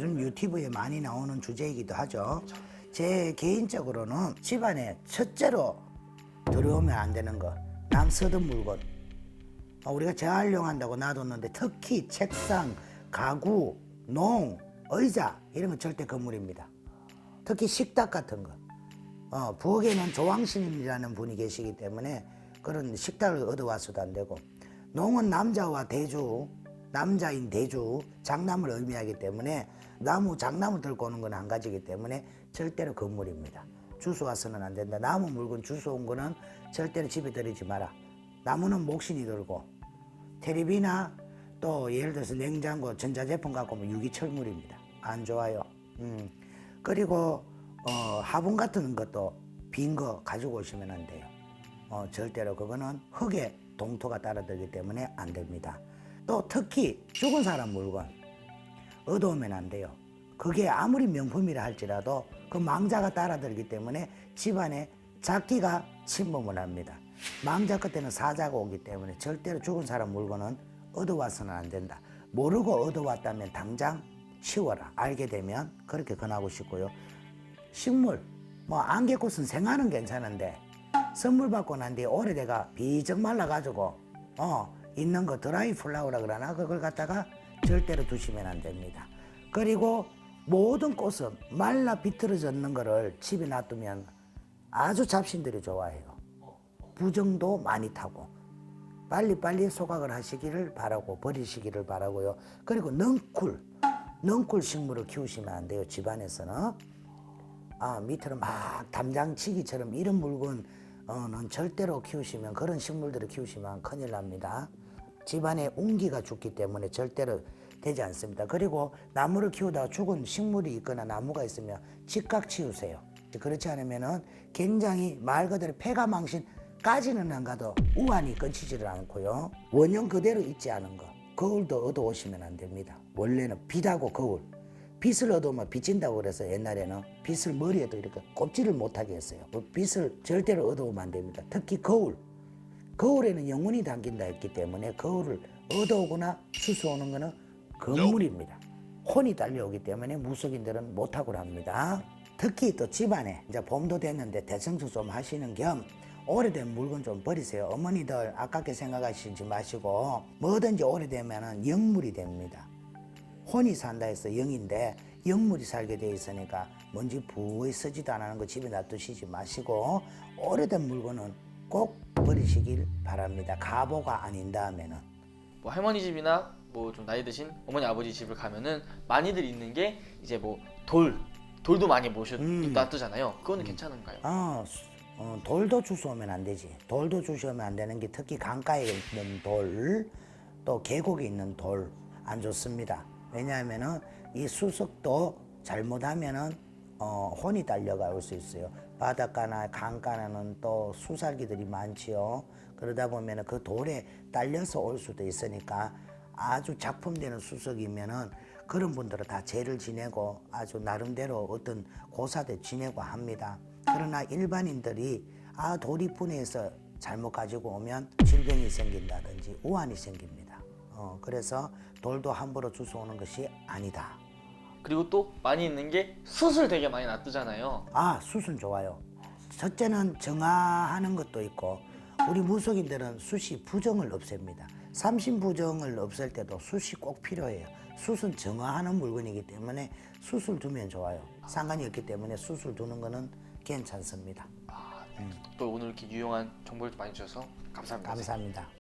유튜브에 많이 나오는 주제이기도 하죠. 제 개인적으로는 집안에 첫째로 들어오면 안 되는 거. 남 쓰던 물건. 어, 우리가 재활용한다고 놔뒀는데 특히 책상, 가구, 농, 의자 이런 건 절대 건물입니다. 특히 식탁 같은 거. 어, 부엌에는 조왕신이라는 분이 계시기 때문에 그런 식탁을 얻어와서도 안 되고 농은 남자와 대주, 남자인 대주, 장남을 의미하기 때문에 나무, 장나무 들고 오는 건안 가지기 때문에 절대로 건물입니다. 주워 와서는 안 된다. 나무 물건 주워 온 거는 절대로 집에 들이지 마라. 나무는 목신이 들고 테레비나 또 예를 들어서 냉장고, 전자제품 갖고 오면 유기철물입니다. 안 좋아요. 음. 그리고 어, 화분 같은 것도 빈 거 가지고 오시면 안 돼요. 어, 절대로 그거는 흙에 동토가 따라들기 때문에 안 됩니다. 또 특히 죽은 사람 물건 얻어오면 안 돼요. 그게 아무리 명품이라 할지라도 그 망자가 따라들기 때문에 집안에 작기가 침범을 합니다. 망자 끝에는 사자가 오기 때문에 절대로 죽은 사람 물건은 얻어와서는 안 된다. 모르고 얻어왔다면 당장 치워라. 알게 되면 그렇게 권하고 싶고요. 식물, 뭐 안개꽃은 생화는 괜찮은데 선물 받고 난 뒤에 오래돼가 비쩍 말라가지고 어 있는 거 드라이 플라워라 그러나 그걸 갖다가 절대로 두시면 안 됩니다. 그리고 모든 꽃은 말라 비틀어졌는 거를 집에 놔두면 아주 잡신들이 좋아해요. 부정도 많이 타고 빨리빨리 소각을 하시기를 바라고 버리시기를 바라고요. 그리고 넝쿨, 넝쿨 식물을 키우시면 안 돼요. 집안에서는. 아, 밑으로 막 담장치기처럼 이런 물건은 절대로 키우시면 그런 식물들을 키우시면 큰일 납니다. 집안에 운기가 죽기 때문에 절대로 되지 않습니다. 그리고 나무를 키우다가 죽은 식물이 있거나 나무가 있으면 즉각 치우세요. 그렇지 않으면은 굉장히 말 그대로 폐가 망신까지는 안 가도 우환이 끊치지를 않고요. 원형 그대로 있지 않은 거. 거울도 얻어 오시면 안 됩니다. 원래는 빛하고 거울. 빛을 얻으면 비친다고 그래서 옛날에는 빛을 머리에도 이렇게 꼽지를 못하게 했어요. 그 빛을 절대로 얻어오면 안 됩니다. 특히 거울. 거울에는 영혼이 담긴다 했기 때문에 거울을 얻어오거나 수수오는 거는 건물입니다. 혼이 달려오기 때문에 무속인들은 못하고 합니다. 특히 또 집안에 이제 봄도 됐는데 대청소 좀 하시는 겸 오래된 물건 좀 버리세요. 어머니들 아깝게 생각하시지 마시고 뭐든지 오래되면은 영물이 됩니다. 혼이 산다 해서 영인데 영물이 살게 돼 있으니까 먼지 부에 쓰지도 않는 거 집에 놔두시지 마시고 오래된 물건은 꼭 버리시길 바랍니다. 가보가 아닌다 하면은 뭐 할머니 집이나 뭐 좀 나이 드신 어머니 아버지 집을 가면은 많이들 있는 게 이제 뭐 돌 돌도 많이 모셔 음. 놔두잖아요. 그거는 괜찮은가요? 어, 수- 어, 돌도 주워오면 안 되지. 돌도 주워오면 안 되는 게 특히 강가에 있는 돌, 또 계곡에 있는 돌 안 좋습니다. 왜냐하면은 이 수석도 잘못하면은 어, 혼이 올수 있어요. 바닷가나 강가는 또 수살기들이 많지요. 그러다 보면은 그 돌에 딸려서 올 수도 있으니까 아주 작품되는 수석이면은 그런 분들은 다 죄를 지내고 아주 나름대로 어떤 고사도 지내고 합니다. 그러나 일반인들이 아 돌이 분해해서 잘못 가지고 오면 질병이 생긴다든지 우환이 생깁니다. 어, 그래서 돌도 함부로 주워오는 것이 아니다. 그리고 또 많이 있는 게 숯을 되게 많이 놔두잖아요. 아, 숯은 좋아요. 첫째는 정화하는 것도 있고 우리 무속인들은 숯이 부정을 없앱니다. 삼신 부정을 없앨 때도 숯이 꼭 필요해요. 숯은 정화하는 물건이기 때문에 숯을 두면 좋아요. 상관이 없기 때문에 숯을 두는 거는 괜찮습니다. 아, 네. 또 오늘 이렇게 유용한 정보를 많이 주셔서 감사합니다. 감사합니다.